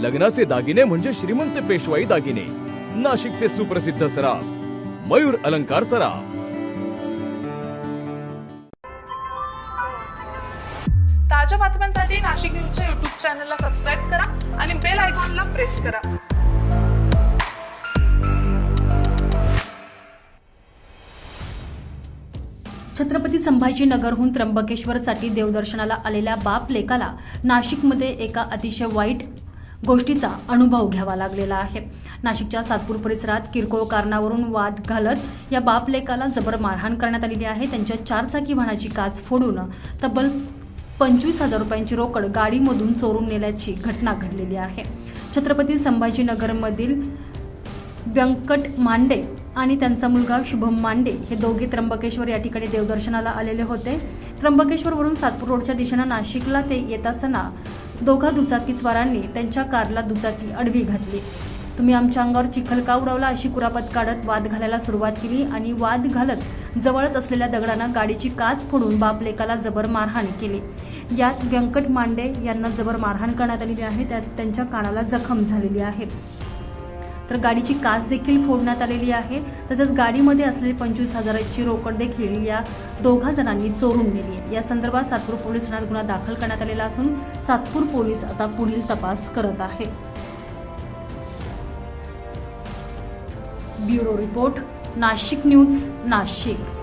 लग्नाचे दागिने म्हणजे श्रीमंत पेशवाई दागिने. नाशिकचे सुप्रसिद्ध सराफ मयूर अलंकार सराफ. ताज्या बातम्यांसाठी नाशिक न्यूजच्या युट्यूब चॅनलला सबस्क्राईब करा आणि बेल आयकॉनला प्रेस करा. छत्रपती संभाजीनगरहून त्र्यंबकेश्वरसाठी देवदर्शनाला आलेल्या बाप लेकाला नाशिकमध्ये एका अतिशय वाईट गोष्टीचा अनुभव घ्यावा लागलेला आहे. नाशिकच्या सातपूर परिसरात किरकोळ कारणावरून वाद घालत या बापलेकाला जबर मारहाण करण्यात आलेली आहे. त्यांच्या चारचाकी वाहनाची काच फोडून तब्बल पंचवीस हजार रुपयांची रोकड गाडीमधून चोरून नेल्याची घटना घडलेली आहे. छत्रपती संभाजीनगरमधील व्यंकट मांडे आणि त्यांचा मुलगा शुभम मांडे हे दोघे त्र्यंबकेश्वर या ठिकाणी देवदर्शनाला आलेले होते. त्र्यंबकेश्वरवरून सातपूर रोडच्या दिशेनं नाशिकला ते येत असताना दोघा दुचाकीस्वारांनी त्यांच्या कारला दुचाकी अडवी घातली. तुम्ही आमच्या अंगावर चिखल का उडवला अशी कुरापत काढत वाद घालायला सुरुवात केली आणि वाद घालत जवळच असलेल्या दगडानं गाडीची काच फोडून बापलेकाला जबर मारहाण केली. यात व्यंकट मांडे यांना जबर मारहाण करण्यात आलेली आहे त्यात त्यांच्या कानाला जखम झालेली आहे. तर गाडीची काच देखील फोडण्यात आलेली आहे. तसंच गाडीमध्ये असलेली पंचवीस हजाराची रोकड देखील या दोघा जणांनी चोरून नेली आहे. या संदर्भात सातपूर पोलीस ठाण्यात गुन्हा दाखल करण्यात आलेला असून सातपूर पोलीस आता पुढील तपास करत आहे. Bureau report Nashik news Nashik.